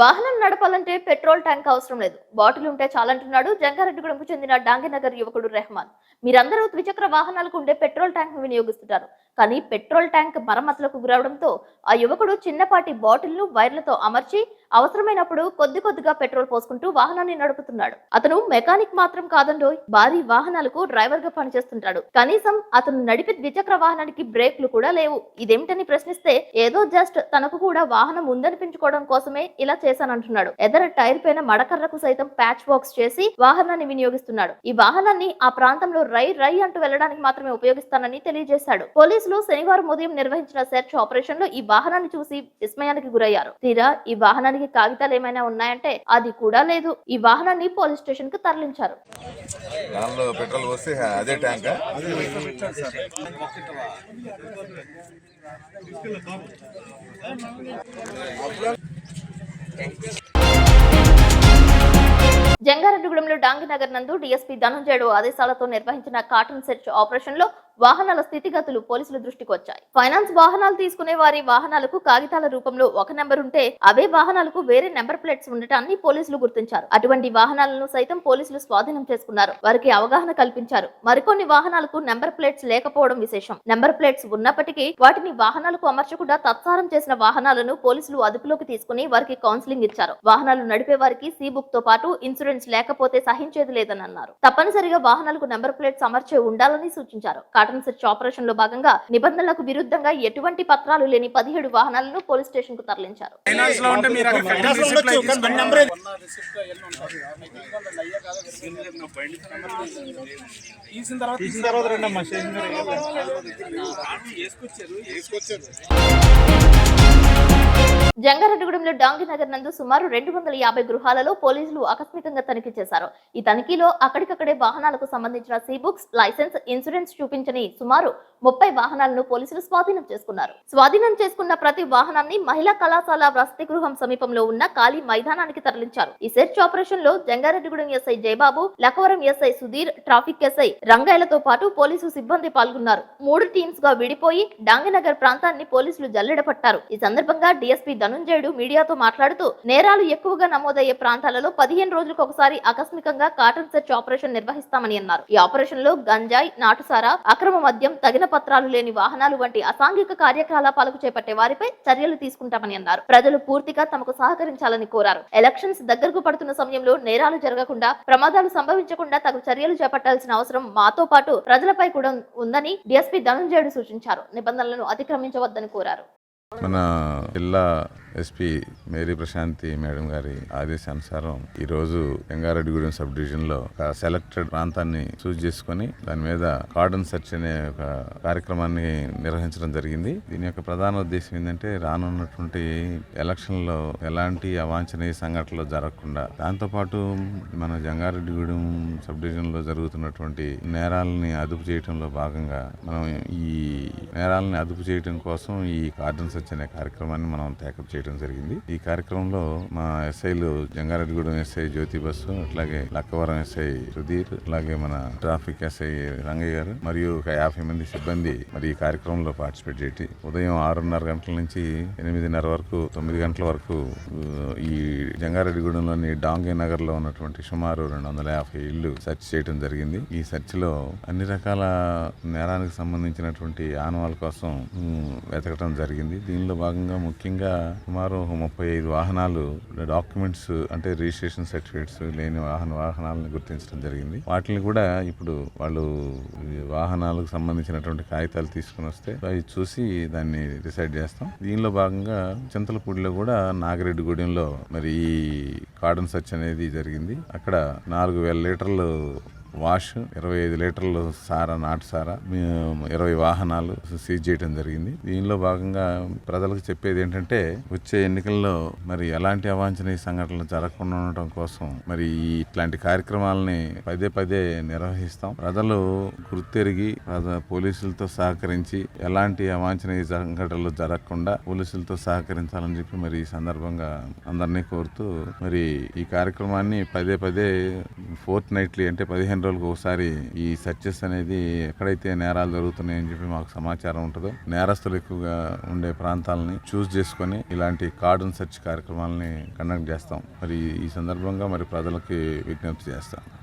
వాహనం నడపాలంటే petrol tank అవసరం లేదు. బాటిల్ ఉంటే చాలంటున్నాడు. జంగారెడ్డిగూడెంకు చెందిన డాంగినగర్ యువకుడు రెహమాన్. మీరందరూ ద్విచక్ర వాహనాలకు ఉండే పెట్రోల్ ట్యాంక్ వినియోగిస్తుంటారు. కానీ పెట్రోల్ ట్యాంక్ మరమ్మతులకు గురవడంతో ఆ యువకుడు చిన్నపాటి బాటిల్ను వైర్లతో అమర్చి అవసరమైనప్పుడు కొద్ది కొద్దిగా పెట్రోల్ పోసుకుంటూ వాహనాన్ని నడుపుతున్నాడు. అతను మెకానిక్ మాత్రం కాదండో భారీ వాహనాలకు డ్రైవర్గా పనిచేస్తుంటాడు. కనీసం అతను నడిపే ద్విచక్ర వాహనానికి బ్రేక్లు కూడా లేవు. ఇదేమిటని ప్రశ్నిస్తే ఏదో జస్ట్ తనకు కూడా వాహనం ఉందనిపించుకోవడం కోసమే ఇలా చేశానంటున్నాడు. ఎదర టైర్ పైన మడకర్రకు సైతం ప్యాచ్ బాక్స్ చేసి వాహనాన్ని వినియోగిస్తున్నాడు. ఈ వాహనాన్ని ఆ ప్రాంతంలో రై రై అంటూ వెళ్ళడానికి మాత్రమే ఉపయోగిస్తానని తెలియజేశాడు. పోలీసులు శనివారం ఉదయం నిర్వహించిన సెర్చ్ ఆపరేషన్లో ఈ వాహనాన్ని చూసి విస్మయానికి గురయ్యారు. తీరా ఈ వాహనాన్ని వాహనానికి కాగితాలు ఏమైనా ఉన్నాయంటే అది కూడా లేదు. ఈ వాహనాన్ని పోలీస్ స్టేషన్కు తరలించారు. దానిలో పెట్రోల్ పోస్తే అదే ట్యాంకా. జంగారెడ్డిగూడెంలో డాంగినగర్ నందు డీఎస్పీ ధనంజయుడు ఆదేశాలతో నిర్వహించిన కాటన్ సెర్చ్ ఆపరేషన్లో వాహనాల స్థితిగతులు పోలీసుల దృష్టికి వచ్చాయి. ఫైనాన్స్ వాహనాలు తీసుకునే వారి వాహనాలకు కాగితాల రూపంలో ఒక నెంబర్ ఉంటే అవే వాహనాలకు వేరే నెంబర్ ప్లేట్స్ ఉండటాన్ని పోలీసులు గుర్తించారు. అటువంటి వాహనాలను సైతం పోలీసులు స్వాధీనం చేసుకున్నారు. వారికి అవగాహన కల్పించారు. మరికొన్ని వాహనాలకు నెంబర్ ప్లేట్స్ లేకపోవడం విశేషం. నెంబర్ ప్లేట్స్ ఉన్నప్పటికీ వాటిని వాహనాలకు అమర్చకుండా తత్సారం చేసిన వాహనాలను పోలీసులు అదుపులోకి తీసుకుని వారికి కౌన్సిలింగ్ ఇచ్చారు. వాహనాలు నడిపే వారికి సీ బుక్తో పాటు ఇన్సూరెన్స్ లేకపోతే సహించేది లేదని అన్నారు తప్పనిసరిగా వాహనాలకు నెంబర్ ప్లేట్స్ అమర్చే ఉండాలని సూచించారు. కాటన్ సెర్చ్ ఆపరేషన్లో భాగంగా నిబంధనలకు విరుద్ధంగా ఎటువంటి పత్రాలు లేని పదిహేడు వాహనాలను పోలీస్ స్టేషన్కు తరలించారు జంగారెడ్డిగూడెంలో డాంగినగర్ నందు సుమారు రెండు వందల యాభై గృహాలలో పోలీసులు ఆకస్మికంగా తనిఖీ చేశారు. ఈ తనిఖీలో అక్కడికక్కడే వాహనాలకు సంబంధించిన సీ బుక్స్ లైసెన్స్ ఇన్సూరెన్స్ చూపించని సుమారు ముప్పై వాహనాలను పోలీసులు స్వాధీనం చేసుకున్నారు. స్వాధీనం చేసుకున్న ప్రతి వాహనాన్ని మహిళా కళాశాల వసతి గృహం సమీపంలో ఉన్న ఖాళీ మైదానానికి తరలించారు. ఈ సెర్చ్ ఆపరేషన్లో Jangareddygudem SI Jayababu Lakavaram SI Sudheer traffic SI రంగాయలతో పాటు పోలీసు సిబ్బంది పాల్గొన్నారు. మూడు టీమ్స్గా విడిపోయి డాంగనగర్ ప్రాంతాన్ని పోలీసులు జల్లెడ పట్టారు ఈ సందర్భంగా డీఎస్పీ ధనుంజయుడు మీడియాతో మాట్లాడుతూ నేరాలు ఎక్కువగా నమోదయ్యే ప్రాంతాలలో పదిహేను రోజులకు ఒకసారి ఆకస్మికంగా కాటన్ సెర్చ్ ఆపరేషన్ నిర్వహిస్తామని అన్నారు. ఈ ఆపరేషన్లో గంజాయి నాటుసారా అక్రమ మద్యం తగిన పత్రాలు లేని వాహనాలు వంటి అసాంఘిక కార్యకలాపాలకు చేపట్టే వారిపై చర్యలు తీసుకుంటామని అన్నారు. ప్రజలు పూర్తిగా తమకు సహకరించాలని కోరారు. ఎలక్షన్స్ దగ్గరకు పడుతున్న సమయంలో నేరాలు జరగకుండా ప్రమాదాలు సంభవించకుండా తగు చర్యలు చేపట్టాల్సిన అవసరం మాతో పాటు ప్రజలపై కూడా ఉందని డిఎస్పీ ధనంజయుడు సూచించారు. నిబంధనలను అతిక్రమించవద్దని కోరారు. మన జిల్లా ఎస్పీ మేరీ ప్రశాంతి మేడం గారి ఆదేశానుసారం ఈ రోజు రంగారెడ్డిగూడెం సబ్ డివిజన్లో ఒక సెలెక్టెడ్ ప్రాంతాన్ని చూస్ చేసుకొని దాని మీద కార్డన్ సెర్చ్ అనే ఒక కార్యక్రమాన్ని నిర్వహించడం జరిగింది. దీని యొక్క ప్రధాన ఉద్దేశం ఏంటంటే రానున్నటువంటి ఎలక్షన్లో ఎలాంటి అవాంఛనీయ సంఘటనలు జరగకుండా దాంతోపాటు మన జంగారెడ్డిగూడెం సబ్ డివిజన్లో జరుగుతున్నటువంటి నేరాలని అదుపు చేయడంలో భాగంగా మనం ఈ నేరాలని అదుపు చేయడం కోసం ఈ కార్డన్ సెర్చ్ అనే కార్యక్రమాన్ని మనం టేకప్ చేయడం జరిగింది. ఈ కార్యక్రమంలో మా ఎస్ఐలు జంగారెడ్డిగూడెం ఎస్ఐ జ్యోతి బస్సు అట్లాగే లక్కవరం ఎస్ఐ సుధీర్ అలాగే మన ట్రాఫిక్ ఎస్ఐ రంగయ్య గారు మరియు ఒక యాభై మంది సిబ్బంది మరి ఈ కార్యక్రమంలో పార్టిసిపేట్ చేసి ఉదయం ఆరున్నర గంటల నుంచి ఎనిమిదిన్నర వరకు తొమ్మిది గంటల వరకు ఈ జంగారెడ్డిగూడెంలోని డాంగే నగర్లో ఉన్నటువంటి సుమారు రెండు వందల యాభై ఇళ్ళు సెర్చ్ చేయడం జరిగింది. ఈ సెర్చ్లో అన్ని రకాల నేరానికి సంబంధించినటువంటి ఆనవాల కోసం వెతకడం జరిగింది. దీనిలో భాగంగా ముఖ్యంగా సుమారు ముప్పై ఐదు వాహనాలు డాక్యుమెంట్స్ అంటే రిజిస్ట్రేషన్ సర్టిఫికేట్స్ లేని వాహన వాహనాలను గుర్తించడం జరిగింది. వాటిని కూడా ఇప్పుడు వాళ్ళు వాహనాలకు సంబంధించినటువంటి కాగితాలు తీసుకుని వస్తే అవి చూసి దాన్ని డిసైడ్ చేస్తాం. దీనిలో భాగంగా చింతలపూడిలో కూడా నాగిరెడ్డిగూడెంలో మరి ఈ కార్డన్ సర్చ్ అనేది జరిగింది. అక్కడ నాలుగు వేల లీటర్లు వాష్ ఇరవై ఐదు లీటర్లు సారా నాటు సారా ఇరవై వాహనాలు సీజ్ చేయడం జరిగింది. దీనిలో భాగంగా ప్రజలకు చెప్పేది ఏంటంటే వచ్చే ఎన్నికల్లో మరి ఎలాంటి అవాంఛనీయ సంఘటనలు జరగకుండా ఉండటం కోసం మరి ఇట్లాంటి కార్యక్రమాలని పదే పదే నిర్వహిస్తాం. ప్రజలు గుర్తెరిగి ప్రజ- పోలీసులతో సహకరించి ఎలాంటి అవాంఛనీయ సంఘటనలు జరగకుండా పోలీసులతో సహకరించాలని చెప్పి మరి ఈ సందర్భంగా అందరినీ కోరుతూ మరి ఈ కార్యక్రమాన్ని పదే పదే ఫోర్త్ నైట్లీ అంటే పదిహేను రోజులకు ఒకసారి ఈ సర్చెస్ అనేది ఎక్కడైతే నేరాలు జరుగుతున్నాయని చెప్పి మాకు సమాచారం ఉంటుందో నేరస్తులు ఎక్కువగా ఉండే ప్రాంతాలని చూస్ చేసుకొని ఇలాంటి కార్డన్ సెర్చ్ కార్యక్రమాలని కండక్ట్ చేస్తాం. మరి ఈ సందర్భంగా మరి ప్రజలకి విజ్ఞప్తి చేస్తాం.